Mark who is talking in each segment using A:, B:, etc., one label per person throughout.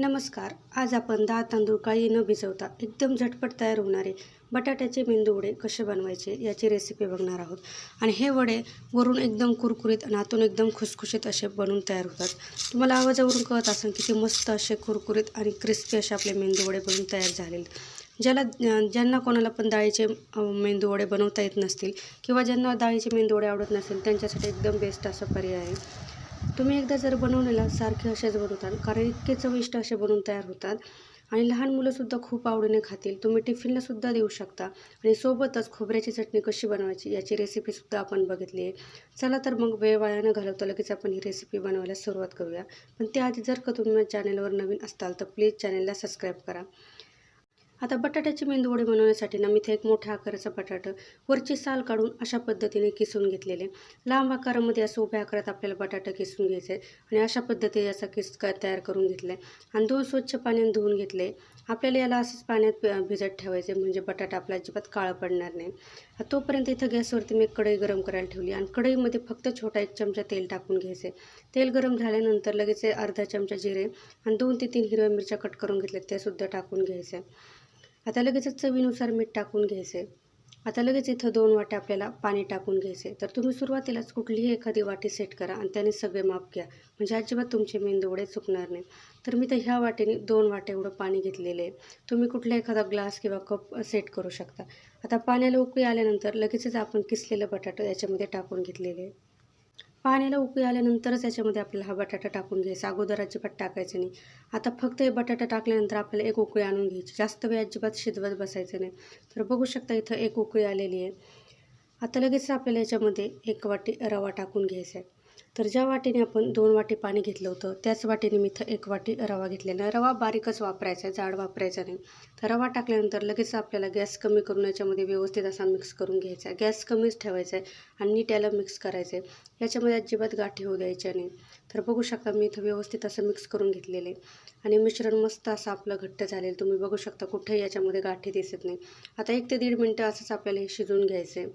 A: नमस्कार. आज आपण दहा तांदूळ काळी न भिजवता एकदम झटपट तयार होणारे बटाट्याचे मेंदू वडे कसे बनवायचे याची रेसिपी बघणार आहोत. आणि हे वडे वरून एकदम कुरकुरीत आणि आतून एकदम खुसखुशीत असे बनवून तयार होतात. तुम्हाला आवाजावरून कळत असेल की ते मस्त असे कुरकुरीत आणि क्रिस्पी असे आपले मेंदू वडे बनवून तयार झालेले. ज्याला ज्यांना कोणाला पण डाळीचे मेंदू वडे बनवता येत नसतील किंवा ज्यांना डाळीचे मेंदू वडे आवडत नसेल त्यांच्यासाठी एकदम बेस्ट असा पर्याय आहे. तुम्ही एकदा जर बनवलेला सारखे असेच बनवतात कारण इतके चविष्ट असे बनवून तयार होतात आणि लहान मुलंसुद्धा खूप आवडीने खातील तुम्ही टिफिनलासुद्धा देऊ शकता आणि सोबतच खोबऱ्याची चटणी कशी बनवायची याची रेसिपीसुद्धा आपण बघितली आहे. चला तर मग वेळ वाया न घालवता लगेच आपण ही रेसिपी बनवायला सुरुवात करूया. पण त्याआधी जर का तुम्ही चॅनलवर नवीन असताल तर प्लीज चॅनलला सबस्क्राईब करा. आता बटाट्याची मेंदूवडे बनवण्यासाठी ना मी इथे एक मोठ्या आकाराचा बटाटा वरची साल काढून अशा पद्धतीने किसून घेतलेले. लांब आकारामध्ये असं उभ्या आकारात आपल्याला बटाटा किसून घ्यायचा आहे आणि अशा पद्धतीने याचा किस क तयार करून घेतला. आहे आणि दोन स्वच्छ पाण्याने धुवून घेतले. आपल्याला याला असंच पाण्यात भिजत ठेवायचे म्हणजे बटाटा आपला अजिबात काळं पडणार नाही. तोपर्यंत इथं गॅसवरती मी एक कढई गरम करायला ठेवली आणि कढईमध्ये फक्त छोटा एक चमचा तेल टाकून घ्यायचे. तेल गरम झाल्यानंतर लगेच अर्धा चमचा जिरे आणि दोन ते तीन हिरव्या मिरच्या कट करून घेतल्या त्यासुद्धा टाकून घ्यायचे आता लगेचच चवीनुसार मीठ टाकून घ्यायचे आता लगेच इथं दोन वाटे आपल्याला पाणी टाकून घ्यायचे तर तुम्ही सुरुवातीलाच कुठलीही एखादी वाटी सेट करा आणि त्याने सगळे माप घ्या. म्हणजे अजिबात तुमचे मेंदूवडे चुकणार नाही तर मी तर ह्या वाटेने दोन वाटे एवढं पाणी घेतलेले आहे. तुम्ही कुठला एखादा ग्लास किंवा कप सेट करू शकता. आता पाण्याला उकळी आल्यानंतर लगेचच आपण किसलेलं बटाटं याच्यामध्ये टाकून घेतलेले आहे. पाण्याला उकळी आल्यानंतरच याच्यामध्ये आपल्याला हा बटाटा टाकून घ्यायचा. अगोदर अजिबात टाकायचं नाही. आता फक्त हे बटाटा टाकल्यानंतर आपल्याला एक उकळी आणून घ्यायची. जास्त वेळ अजिबात शिजवत बसायचं नाही. तर बघू शकता इथं एक उकळी आलेली आहे. आता लगेच आपल्याला याच्यामध्ये एक वाटी रवा टाकून घ्यायचा आहे. तर ज्या वाटीने आपण दोन वाटी पाणी घेतलं होतं त्याच वाटीने मी इथं एक वाटी रवा घेतलेला आहे. रवा बारीकच वापरायचा आहे जाड वापरायचा नाही. तर रवा टाकल्यानंतर लगेच आपल्याला गॅस कमी करून याच्यामध्ये व्यवस्थित असा मिक्स करून घ्यायचा आहे. गॅस कमीच ठेवायचा आहे आणि नीट याला मिक्स करायचं आहे. याच्यामध्ये अजिबात गाठी होऊ द्यायच्या नाही. तर बघू शकता मी इथं व्यवस्थित असं मिक्स करून घेतलेलं आहे. आणि मिश्रण मस्त असं आपलं घट्ट झालेलं तुम्ही बघू शकता कुठेही याच्यामध्ये गाठी दिसत नाही. आता एक ते दीड मिनटं असंच आपल्याला हे शिजून घ्यायचं आहे.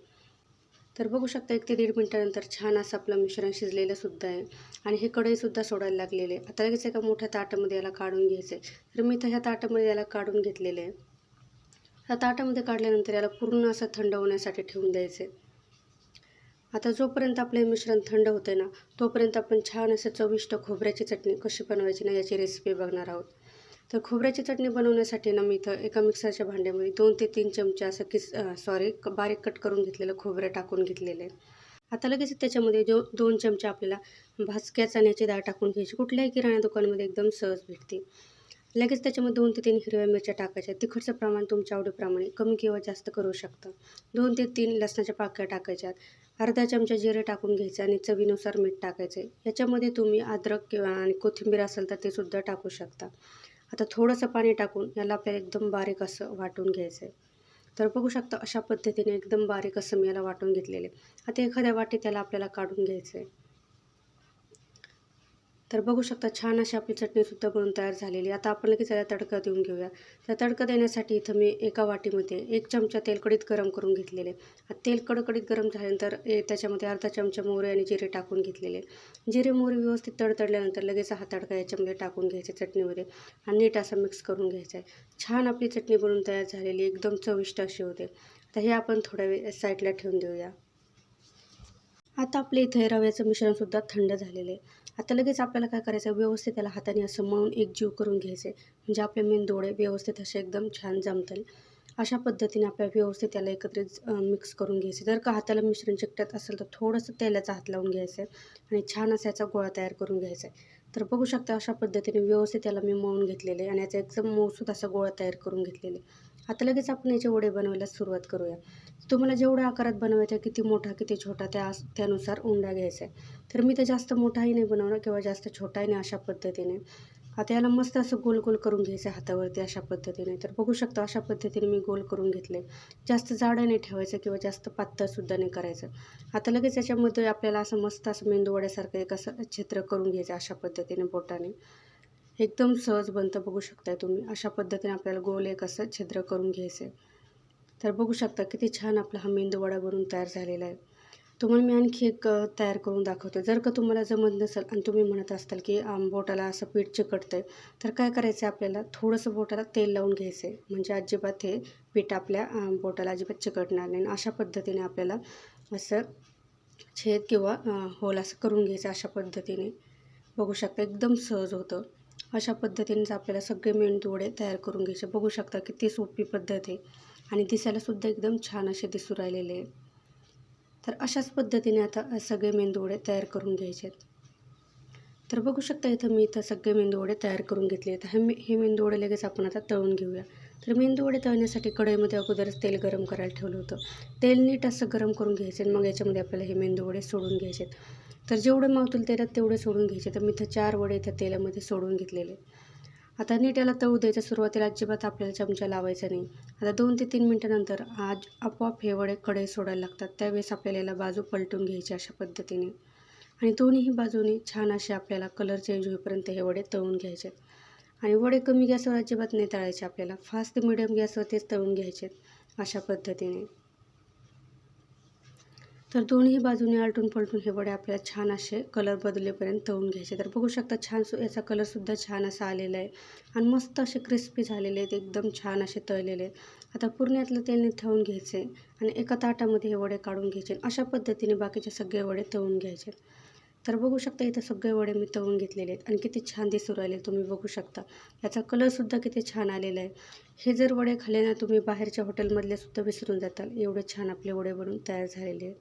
A: तर बघू शकता एक ते दीड मिनटानंतर छान असं आपलं मिश्रण शिजलेलं सुद्धा आहे. आणि हे कढईसुद्धा सोडायला लागलेले आता लगेच एका मोठ्या ताटामध्ये याला काढून घ्यायचं. आहे तर मी तर ह्या ताटामध्ये याला काढून घेतलेले आहे. त्या ताटामध्ये काढल्यानंतर याला पूर्ण असं थंड होण्यासाठी ठेवून द्यायचं. आहे आता जोपर्यंत आपले मिश्रण थंड होते ना तोपर्यंत आपण छान असं चविष्ट खोबऱ्याची चटणी कशी बनवायची ना याची रेसिपी बघणार आहोत. तर खोबऱ्याची चटणी बनवण्यासाठी ना मी इथं एका मिक्सरच्या भांड्यामध्ये दोन ते तीन चमचे असं किस सॉरी बारीक कट करून घेतलेलं खोबरं टाकून घेतलेलं आहे. आता लगेच त्याच्यामध्ये जो दोन चमचे आपल्याला भाजक्या चण्याची डाळ टाकून घ्यायची. कुठल्याही किराणा दुकानामध्ये एकदम सहज भेटते. लगेच त्याच्यामध्ये दोन ते तीन हिरव्या मिरच्या टाकायच्या. तिखटचं प्रमाण तुमच्या आवडीप्रमाणे कमी किंवा जास्त करू शकता. दोन ते तीन लसणाच्या पाकळ्या टाकायच्यात. अर्धा चमचा जिरे टाकून घ्यायचं आणि चवीनुसार मीठ टाकायचे. याच्यामध्ये तुम्ही अद्रक किंवा आणि कोथिंबीर असेल तर ते सुद्धा टाकू शकता. आता थोडंसं पाणी टाकून याला आपल्याला एकदम बारीक असं वाटून घ्यायचं आहे तर बघू शकता अशा पद्धतीने एकदम बारीक असं मी याला वाटून घेतलेले. आता एखाद्या वाटीत त्याला आपल्याला काढून घ्यायचं आहे तर बघू शकता छान अशी आपली चटणीसुद्धा बनवून तयार झालेली आता आपण लगेच त्याला तडका देऊन घेऊया. तर तडका देण्यासाठी इथं मी एका वाटीमध्ये एक चमचा तेलकडीत गरम करून घेतलेले तेल कडकडीत गरम झाल्यानंतर त्याच्यामध्ये अर्धा चमचा मोहरे आणि जिरे टाकून घेतलेले जिरे मोहरे व्यवस्थित तडतडल्यानंतर लगेच हा तडका याच्यामध्ये टाकून घ्यायचा चटणीमध्ये आणि नीट असा मिक्स करून घ्यायचा आहे. छान आपली चटणी बनवून तयार झालेली एकदम चविष्ट अशी होते. तर हे आपण थोड्या वेळ साईडला ठेवून देऊया. आता आपले इथे रव्याचं मिश्रणसुद्धा थंड झालेलं आहे. आता लगेच आपल्याला काय करायचं व्यवस्थित त्याला हाताने असं मळून एक जीव करून आहे म्हणजे आपले मेंदोडे व्यवस्थित असे एकदम छान जमतील. अशा पद्धतीने आपल्याला व्यवस्थित त्याला एकत्रित मिक्स करून घ्यायचे. जर का हाताला मिश्रण चिकटत असेल तर थोडंसं तेलाचा हात लावून घ्यायचं आहे आणि छान असा याचा गोळा तयार करून घ्यायचा. आहे तर बघू शकता अशा पद्धतीने व्यवस्थित त्याला मी मळून घेतलेले आहे आणि याचा एकदम मऊसूत असा गोळा तयार करून घेतलेले. आता लगेच आपण याचे वडे बनवायला सुरुवात करूया. तुम्हाला जेवढ्या आकारात बनवायचं किती मोठा किती छोटा त्या त्यानुसार उंडा घ्यायचा आहे. तर मी तर जास्त मोठाही नाही बनवणार किंवा जास्त छोटाही नाही अशा पद्धतीने. आता याला मस्त असं गोल गोल करून घ्यायचं आहे हातावरती अशा पद्धतीने. तर बघू शकता अशा पद्धतीने मी गोल करून घेतले. जास्त जाडं नाही ठेवायचं किंवा जास्त पातळसुद्धा नाही करायचं. आता लगेच याच्यामध्ये आपल्याला असं मस्त असं मेंदूवड्यासारखं एक असं छिद्र करून घ्यायचं अशा पद्धतीने बोटाने. एकदम सहज बनतं. बघू शकताय तुम्ही. अशा पद्धतीने आपल्याला गोल एक असं छिद्र करून घ्यायचं आहे तर बघू शकता किती छान आपला हा मेंदू वडा बनून तयार झालेला आहे. तुम्हाला मी आणखी एक तयार करून दाखवते. जर का तुम्हाला जमत नसेल आणि तुम्ही म्हणत असताल की बोटाला असं पीठ चिकटतं आहे तर काय करायचं आहे आपल्याला? थोडंसं बोटाला तेल लावून घ्यायचं आहे म्हणजे अजिबात हे पीठ आपल्या बोटाला अजिबात चिकटणार नाही. आणि अशा पद्धतीने आपल्याला असं छेद किंवा होल असं करून घ्यायचं अशा पद्धतीने. बघू शकता एकदम सहज होतं. अशा पद्धतीनेच आपल्याला सगळे मेंदूवडे तयार करून घ्यायचे. बघू शकता किती सोपी पद्धत आहे. आणि दिसायलासुद्धा एकदम छान असे दिसू राहिलेले आहे तर अशाच पद्धतीने आता सगळे मेंदूवडे तयार करून घ्यायचे आहेत. तर बघू शकता इथं मी इथं सगळे मेंदूवडे तयार करून घेतले आहेत. हे मे हे मेंदूवडे लगेच आपण आता तळून घेऊया. तर मेंदूवडे तळण्यासाठी कढईमध्ये अगोदरच तेल गरम करायला ठेवलं होतं. तेल नीट असं गरम करून घ्यायचे आणि मग याच्यामध्ये आपल्याला हे मेंदूवडे सोडून घ्यायचे आहेत. तर जेवढं मावतील तेलात तेवढे सोडून घ्यायचे. तर मी इथं चार वडे इथं तेलामध्ये सोडून घेतलेले. आता नीट याला तळू द्यायच्या सुरुवातीला अजिबात आपल्याला चमचा लावायचा नाही. आता दोन ते तीन मिनटानंतर आज आपोआप हे वडे कडे सोडायला लागतात. त्यावेळेस आपल्याला याला बाजू पलटून घ्यायची अशा पद्धतीने. आणि दोन्हीही बाजूने छान असे आपल्याला कलर चेंज होईपर्यंत हे वडे तळून घ्यायचे. आणि वडे कमी गॅसवर अजिबात नाही तळायचे आपल्याला. फास्ट ते मिडियम गॅसवर तेच तळून घ्यायचे अशा पद्धतीने. तर दोन्ही बाजूने आलटून पलटून हे वडे आपल्याला छान असे कलर बदलेपर्यंत तळून घ्यायचे. तर बघू शकता छान सु याचा कलरसुद्धा छान असा आलेला आहे. आणि मस्त असे क्रिस्पी झालेले आहेत एकदम छान असे तळलेले आहेत. आता पूर्ण यातलं तेल ठेवून घ्यायचे आणि एका ताटामध्ये हे वडे काढून घ्यायचे अशा पद्धतीने बाकीचे सगळे वडे तळून घ्यायचे. तर बघू शकता इथं सगळे वडे मी तळून घेतलेले आहेत आणि किती छान दिसू राहिले तुम्ही बघू शकता. याचा कलरसुद्धा किती छान आलेला आहे. हे जर वडे खाल्ले ना तुम्ही बाहेरच्या हॉटेलमधले सुद्धा विसरून जाताल. एवढे छान आपले वडे बनून तयार झालेले आहेत.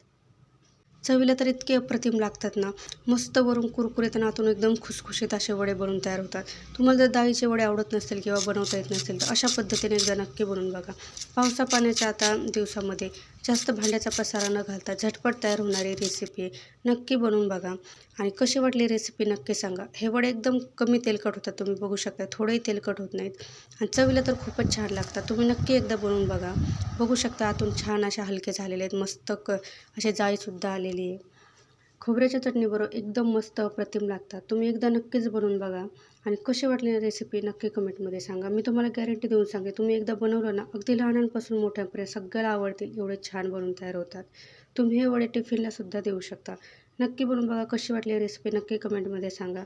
A: चवीला तर इतके अप्रतिम लागतात ना. मस्त वरून कुरकुरीत आणि आतून एकदम खुसखुशीत असे वडे बनवून तयार होतात. तुम्हाला जर डाळीचे वडे आवडत नसतील किंवा बनवता येत नसेल तर अशा पद्धतीने एकदा नक्की बनवून बघा. पावसा पाण्याच्या आता दिवसामध्ये जास्त भांड्याचा पसारा न घालता झटपट तयार होणारी रेसिपी नक्की बनवून बघा. आणि कशी वाटली रेसिपी नक्की सांगा. हे वडे एकदम कमी तेलकट होतात तुम्ही बघू शकता. थोडेही तेलकट होत नाहीत. आणि चवीला तर खूपच छान लागतात. तुम्ही नक्की एकदा बनवून बघा. बघू शकता आतून छान अशा हलके झालेले आहेत. मस्त क असे जाळीसुद्धा आले आहे. खोबऱ्याच्या चटणीबरोबर एकदम मस्त अप्रतिम लागतात. तुम्ही एकदा नक्कीच बनवून बघा आणि कशी वाटली रेसिपी नक्की कमेंटमध्ये सांगा. मी तुम्हाला गॅरंटी देऊन सांगे तुम्ही एकदा बनवलं ना अगदी लहानांपासून मोठ्यांपर्यंत सगळ्याला आवडतील एवढे छान बनवून तयार होतात. तुम्ही हे वडे टिफिनलासुद्धा देऊ शकता. नक्की बनवून बघा कशी वाटली रेसिपी नक्की कमेंटमध्ये सांगा.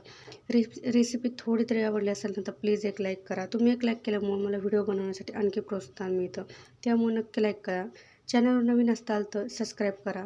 A: रे रेसिपी थोडी तरी आवडली असेल ना तर प्लीज एक लाईक करा. तुम्ही एक लाईक केल्यामुळे मला व्हिडिओ बनवण्यासाठी आणखी प्रोत्साहन मिळतं. त्यामुळे नक्की लाईक करा. चॅनलवर नवीन असताल तर सबस्क्राईब करा.